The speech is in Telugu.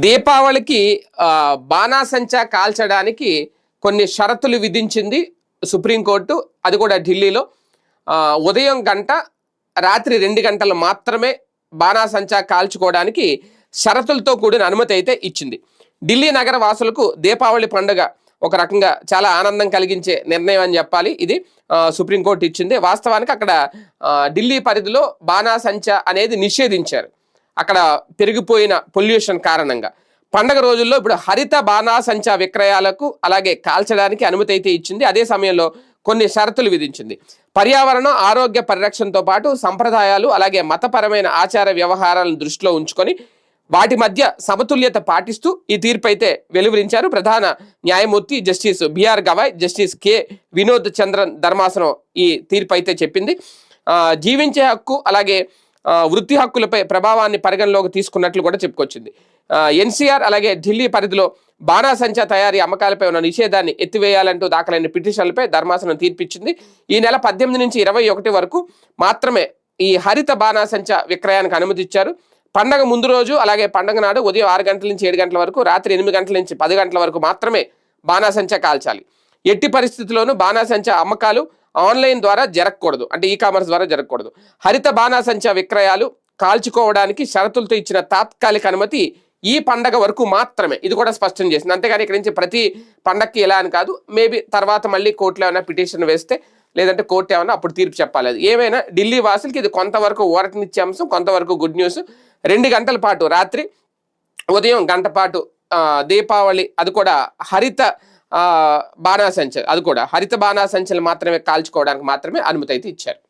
దీపావళికి బాణాసంచా కాల్చడానికి కొన్ని షరతులు విధించింది సుప్రీంకోర్టు. అది కూడా ఢిల్లీలో. ఉదయం గంట రాత్రి రెండు గంటలు మాత్రమే బాణాసంచా కాల్చుకోవడానికి షరతులతో కూడిన అనుమతి అయితే ఇచ్చింది. ఢిల్లీ నగర వాసులకు దీపావళి పండుగ ఒక రకంగా చాలా ఆనందం కలిగించే నిర్ణయం అని చెప్పాలి. ఇది సుప్రీంకోర్టు ఇచ్చింది. వాస్తవానికి అక్కడ ఢిల్లీ పరిధిలో బాణాసంచా అనేది నిషేధించారు. అక్కడ పెరిగిపోయిన పొల్యూషన్ కారణంగా. పండగ రోజుల్లో ఇప్పుడు హరిత బాణాసంచా విక్రయాలకు అలాగే కాల్చడానికి అనుమతి అయితే ఇచ్చింది. అదే సమయంలో కొన్ని షరతులు విధించింది. పర్యావరణం ఆరోగ్య పరిరక్షణతో పాటు సంప్రదాయాలు అలాగే మతపరమైన ఆచార వ్యవహారాలను దృష్టిలో ఉంచుకొని వాటి మధ్య సమతుల్యత పాటిస్తూ ఈ తీర్పు అయితే వెలువరించారు. ప్రధాన న్యాయమూర్తి justice BR Gavai justice K. Vinod Chandran ధర్మాసనం ఈ తీర్పు అయితే చెప్పింది. జీవించే హక్కు అలాగే వృత్తి హక్కులపై ప్రభావాన్ని పరిగణలోకి తీసుకున్నట్లు కూడా చెప్పుకొచ్చింది. ఎన్సీఆర్ అలాగే ఢిల్లీ పరిధిలో బాణాసంచా తయారీ అమ్మకాలపై ఉన్న నిషేధాన్ని ఎత్తివేయాలంటూ దాఖలైన పిటిషన్లపై ధర్మాసనం తీర్పిచ్చింది. ఈ నెల పద్దెనిమిది నుంచి ఇరవై ఒకటి వరకు మాత్రమే ఈ హరిత బాణాసంచా విక్రయానికి అనుమతి ఇచ్చారు పండగ ముందు రోజు అలాగే పండగ నాడు ఉదయం ఆరు గంటల నుంచి ఏడు గంటల వరకు రాత్రి ఎనిమిది గంటల నుంచి పది గంటల వరకు మాత్రమే బాణాసంచా కాల్చాలి. ఎట్టి పరిస్థితుల్లోనూ బాణాసంచా అమ్మకాలు ఆన్లైన్ ద్వారా జరగకూడదు. అంటే ఈ కామర్స్ ద్వారా జరగకూడదు. హరిత బాణాసంచా విక్రయాలు కాల్చుకోవడానికి షరతులతో ఇచ్చిన తాత్కాలిక అనుమతి ఈ పండగ వరకు మాత్రమే. ఇది కూడా స్పష్టం చేసింది. అంతేగాని ఇక్కడ నుంచి ప్రతి పండగకి ఎలా అని కాదు మేబీ తర్వాత మళ్ళీ కోర్టులో ఏమైనా పిటిషన్ వేస్తే లేదంటే కోర్టు ఏమైనా అప్పుడు తీర్పు చెప్పాలి. అది ఏమైనా ఢిల్లీ వాసులకి ఇది కొంతవరకు ఊరటనిచ్చే అంశం కొంతవరకు గుడ్ న్యూస్. రెండు గంటల పాటు రాత్రి ఉదయం గంట పాటు దీపావళి అది కూడా హరిత బాణాసంచ అది కూడా హరిత బాణాసంచలు మాత్రమే కాల్చుకోవడానికి మాత్రమే అనుమతి అయితే ఇచ్చారు.